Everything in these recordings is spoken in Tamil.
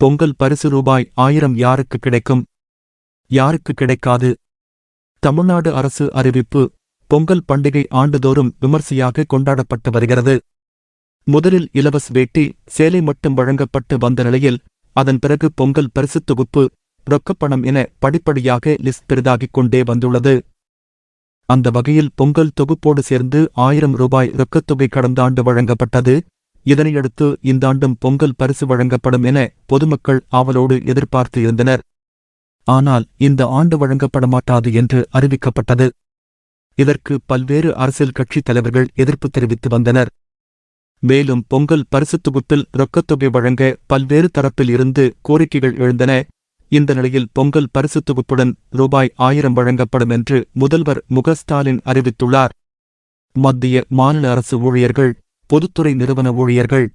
பொங்கல் பரிசு ரூபாய் ஆயிரம் யாருக்கு கிடைக்கும்? யாருக்கு கிடைக்காது? தமிழ்நாடு அரசு அறிவிப்பு பொங்கல் பண்டிகை ஆண்டுதோறும் விமர்சையாக கொண்டாடப்பட்டு வருகிறது. முதலில் இலவச வேட்டி சேலை மட்டும் வழங்கப்பட்டு வந்த நிலையில் அதன் பிறகு பொங்கல் பரிசுத் தொகுப்பு ரொக்கப்பணம் என படிப்படியாக லிஸ்ட் பெரிதாகிக் கொண்டே வந்துள்ளது. அந்த வகையில் பொங்கல் தொகுப்போடு சேர்ந்து ஆயிரம் ரூபாய் ரொக்கத்தொகை கடந்த ஆண்டு வழங்கப்பட்டது. இதனையடுத்து இந்த ஆண்டும் பொங்கல் பரிசு வழங்கப்படும் என பொதுமக்கள் ஆவலோடு எதிர்பார்த்து இருந்தனர். ஆனால் இந்த ஆண்டு வழங்கப்பட மாட்டாது என்று அறிவிக்கப்பட்டது. இதற்கு பல்வேறு அரசியல் கட்சித் தலைவர்கள் எதிர்ப்பு தெரிவித்து வந்தனர். மேலும் பொங்கல் பரிசுத் தொகுப்பில் ரொக்கத்தொகை வழங்க பல்வேறு தரப்பில் இருந்து கோரிக்கைகள் எழுந்தன. இந்த நிலையில் பொங்கல் பரிசுத் தொகுப்புடன் ரூபாய் ஆயிரம் வழங்கப்படும் என்று முதல்வர் முக ஸ்டாலின் அறிவித்துள்ளார். மத்திய மாநில அரசு ஊழியர்கள் பொதுத்துறை நிறுவன ஊழியர்கள்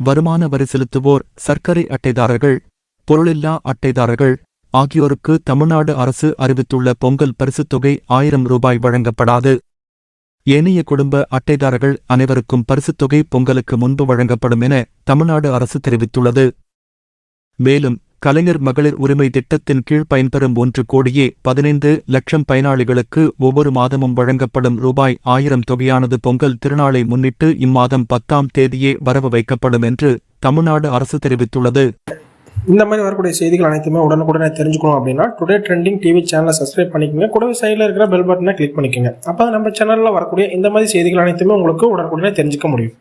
வருமான வரி செலுத்துவோர் சர்க்கரை அட்டைதாரர்கள் பொருளில்லா அட்டைதாரர்கள் ஆகியோருக்கு தமிழ்நாடு அரசு அறிவித்துள்ள பொங்கல் பரிசுத் தொகை ஆயிரம் ரூபாய் வழங்கப்படாது. ஏனைய குடும்ப அட்டைதாரர்கள் அனைவருக்கும் பரிசுத் தொகை பொங்கலுக்கு முன்பு வழங்கப்படும் என தமிழ்நாடு அரசு தெரிவித்துள்ளது. மேலும் கலைஞர் மகளிர் உரிமை திட்டத்தின் கீழ் பயன்பெறும் ஒன்று கோடியே பதினைந்து லட்சம் பயனாளிகளுக்கு ஒவ்வொரு மாதமும் வழங்கப்படும் ரூபாய் ஆயிரம் தொகையானது பொங்கல் திருநாளை முன்னிட்டு இம்மாதம் பத்தாம் தேதியே வரவு வைக்கப்படும் என்று தமிழ்நாடு அரசு தெரிவித்துள்ளது. இந்த மாதிரி வரக்கூடிய செய்திகள் அனைத்துமே உடனுக்குடனே தெரிஞ்சுக்கணும் அப்படின்னா டுடே ட்ரெண்டிங் டிவி சேனலை சப்ஸ்கிரைப் பண்ணிக்கோங்க. கூடவே சைடில் இருக்கிற பெல் பட்டனை கிளிக் பண்ணிக்கோங்க. அப்போ நம்ம சேனலில் வரக்கூடிய இந்த மாதிரி செய்திகள் அனைத்துமே உங்களுக்கு உடனுக்குடனே தெரிஞ்சுக்க முடியும்.